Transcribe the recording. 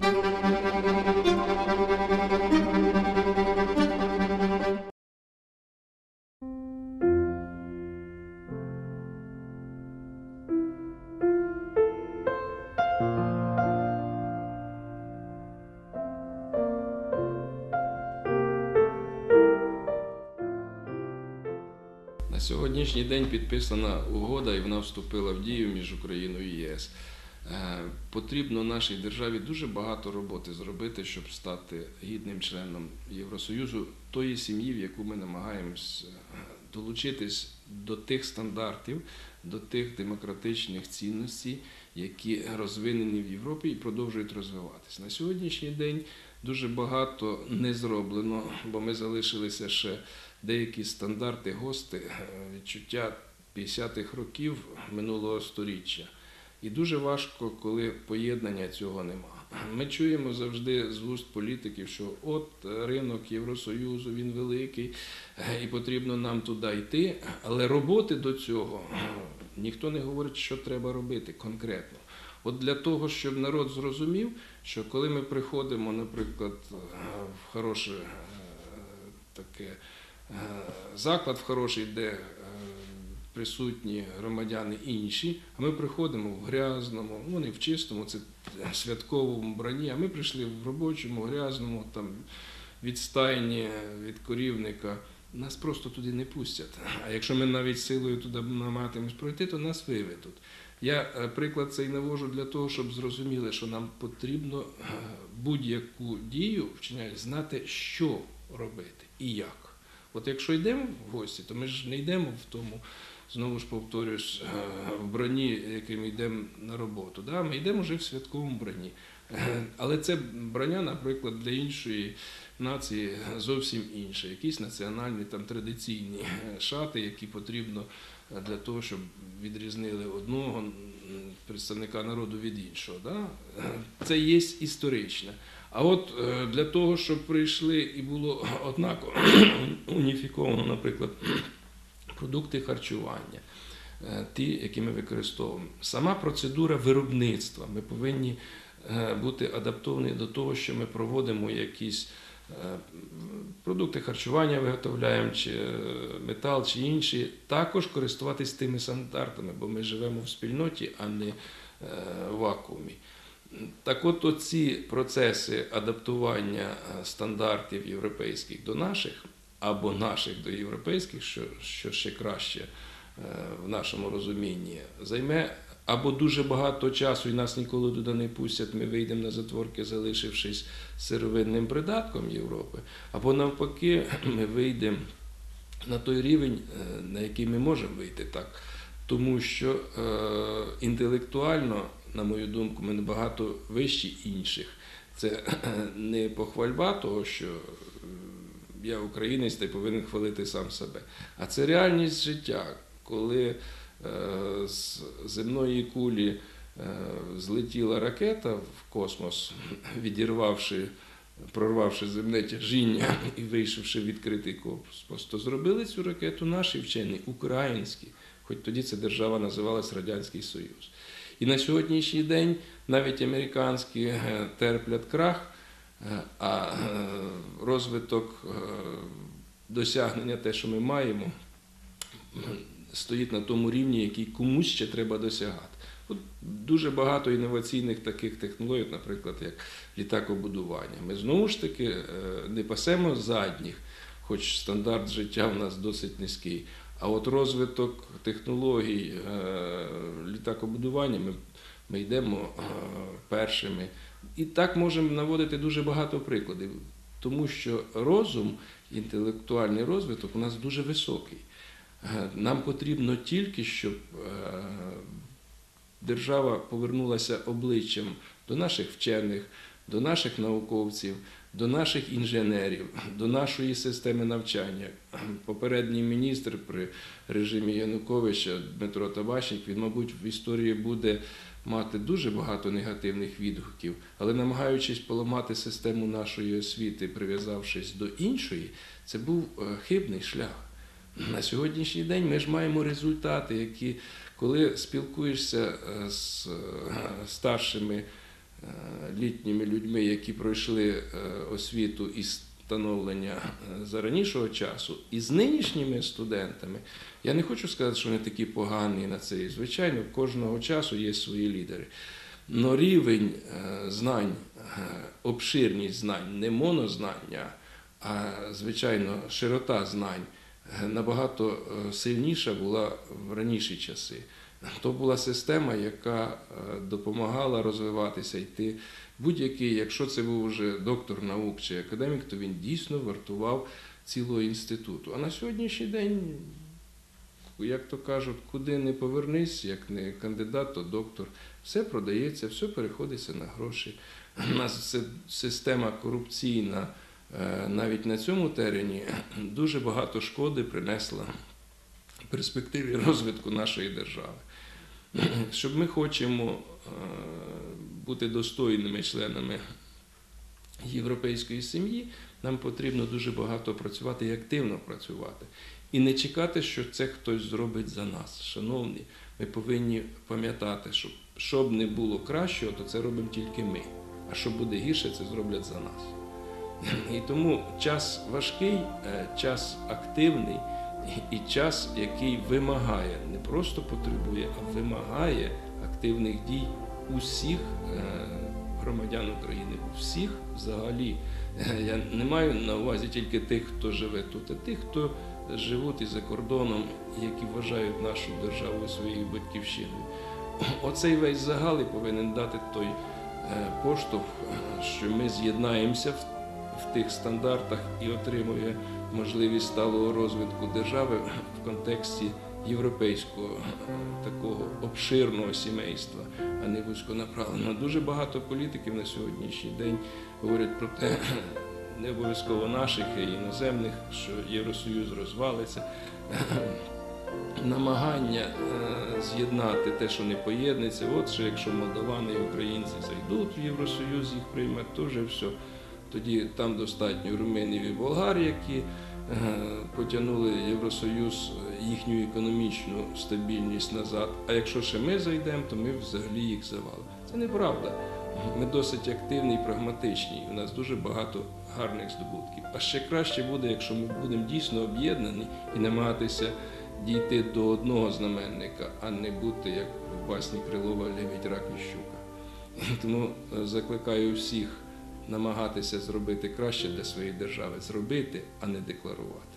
На сьогоднішній день підписана угода і вона вступила в дію між Україною і ЄС. Е, Потрібно нашій державі дуже багато роботи зробити, щоб стати гідним членом Євросоюзу, тої сім'ї, в яку ми намагаємось е, долучитись до тих стандартів, до тих демократичних цінностей, які розвинені в Європі і продовжують розвиватися. На сьогоднішній день дуже багато не зроблено, бо ми залишилися ще деякі стандарти ГОСТи, е, відчуття 50-х років минулого століття. І дуже важко, коли поєднання цього нема. Ми чуємо завжди з вуст політиків, що от ринок Євросоюзу він великий, е, і потрібно нам туди йти. Але роботи до цього е, ніхто не говорить, що треба робити конкретно. От для того, щоб народ зрозумів, що коли ми приходимо, наприклад, е, в хороше е, таке е, заклад в хороший, де е, присутні громадяни інші, а ми приходимо в грязному, ну не в чистому, це святковому бранні, а ми прийшли в робочому, грязному, там від стайні, від корівника. Нас просто туди не пустять. А якщо ми навіть силою туди намагатимось пройти, то нас виведуть. Я е, приклад цей навожу для того, щоб зрозуміли, що нам потрібно е, будь-яку дію вчиняти, знати, що робити і як. От якщо йдемо в гості, то ми ж не йдемо в тому, знову ж повторюсь, е, в броні, яким йдемо на роботу. Да? Ми йдемо вже в святковому броні. Е, Але це броня, наприклад, для іншої нації зовсім інша. Якісь національні там традиційні е, шати, які потрібно для того, щоб відрізнили одного представника народу від іншого. Да? Це є історичне. А от для того, щоб прийшли і було однаково уніфіковано, наприклад, продукти харчування, е, ті, які ми використовуємо. Сама процедура виробництва. Ми повинні е, бути адаптовані до того, що ми проводимо якісь е, продукти харчування, виготовляємо, чи метал, чи інші, також користуватись тими стандартами, бо ми живемо в спільноті, а не в вакуумі. Так от оці процеси адаптування стандартів європейських до наших або наших до європейських, що, що ще краще е, в нашому розумінні, займе або дуже багато часу і нас ніколи туди не пустять, ми вийдемо на затворки, залишившись сировинним придатком Європи, або навпаки, ми вийдемо на той рівень, е, на який ми можемо вийти так. Тому що е, інтелектуально, на мою думку, ми набагато вищі інших. Це не похвальба того, що я українець та й повинен хвалити сам себе. А це реальність життя, коли е, з земної кулі е, злетіла ракета в космос, відірвавши, прорвавши земне тяжіння і вийшовши в відкритий космос, то зробили цю ракету наші вчені, українські, хоч тоді ця держава називалась Радянський Союз. І на сьогоднішній день навіть американські е, терплять крах, а е, розвиток е, досягнення, те, що ми маємо, стоїть на тому рівні, який комусь ще треба досягати. От дуже багато інноваційних таких технологій, наприклад, як літакобудування. Ми знову ж таки е, не пасемо задніх, хоч стандарт життя в нас досить низький. А от розвиток технологій е, літакобудування ми, ми йдемо е, першими. І так можемо наводити дуже багато прикладів, тому що розум, інтелектуальний розвиток у нас дуже високий. Е, Нам потрібно тільки, щоб е, держава повернулася обличчям до наших вчених, до наших науковців, до наших інженерів, до нашої системи навчання. Попередній міністр при режимі Януковича Дмитро Табачник, він, мабуть, в історії буде мати дуже багато негативних відгуків, але намагаючись поламати систему нашої освіти, прив'язавшись до іншої, це був е, хибний шлях. На сьогоднішній день ми ж маємо результати, які, коли спілкуєшся е, з е, старшими літніми людьми, які пройшли освіту і становлення е, за ранішого часу, і з нинішніми студентами, я не хочу сказати, що вони такі погані на це. Звичайно, кожного часу є свої лідери. Но рівень е, знань, е, обширність знань, не монознання, а звичайно широта знань набагато сильніша була в раніші часи. То була система, яка е, допомагала розвиватися, йти. Будь-який, якщо це був вже доктор наук чи академік, то він дійсно вартував цілого інституту. А на сьогоднішній день, як то кажуть, куди не повернись, як не кандидат, то доктор, все продається, все переходиться на гроші. У нас система корупційна е, навіть на цьому терені дуже багато шкоди принесла перспективі розвитку нашої держави. Щоб ми хочемо е, бути достойними членами європейської сім'ї, нам потрібно дуже багато працювати і активно працювати. І не чекати, що це хтось зробить за нас. Шановні, ми повинні пам'ятати, що щоб не було кращого, то це робимо тільки ми. А що буде гірше, це зроблять за нас. І тому час важкий, е, час активний і час, який вимагає, не просто потребує, а вимагає активних дій усіх е, громадян України, всіх взагалі. Е, Я не маю на увазі тільки тих, хто живе тут, а тих, хто живуть і за кордоном, які вважають нашу державу своєю батьківщиною. Оцей весь загал і повинен дати той е, поштовх, що ми з'єднаємося в тих стандартах і отримує можливість сталого розвитку держави в контексті європейського е, такого обширного сімейства, а не вузьконаправленого. Дуже багато політиків на сьогоднішній день говорять про те, не обов'язково наших і іноземних, що Євросоюз розвалиться. Намагання е, з'єднати те, що не поєднується. От що якщо молдавани і українці зайдуть в Євросоюз, їх приймуть, то вже все. Тоді там достатньо румунів і болгар, які е, потягнули Євросоюз е, їхню економічну стабільність назад. А якщо ще ми зайдемо, то ми взагалі їх завалимо. Це неправда. Ми досить активні і прагматичні. У нас дуже багато гарних здобутків. А ще краще буде, якщо ми будемо дійсно об'єднані і намагатися дійти до одного знаменника, а не бути як в басні Крилова Левідь Рак і Щука. Тому е, закликаю всіх намагатися зробити краще для своєї держави, зробити, а не декларувати.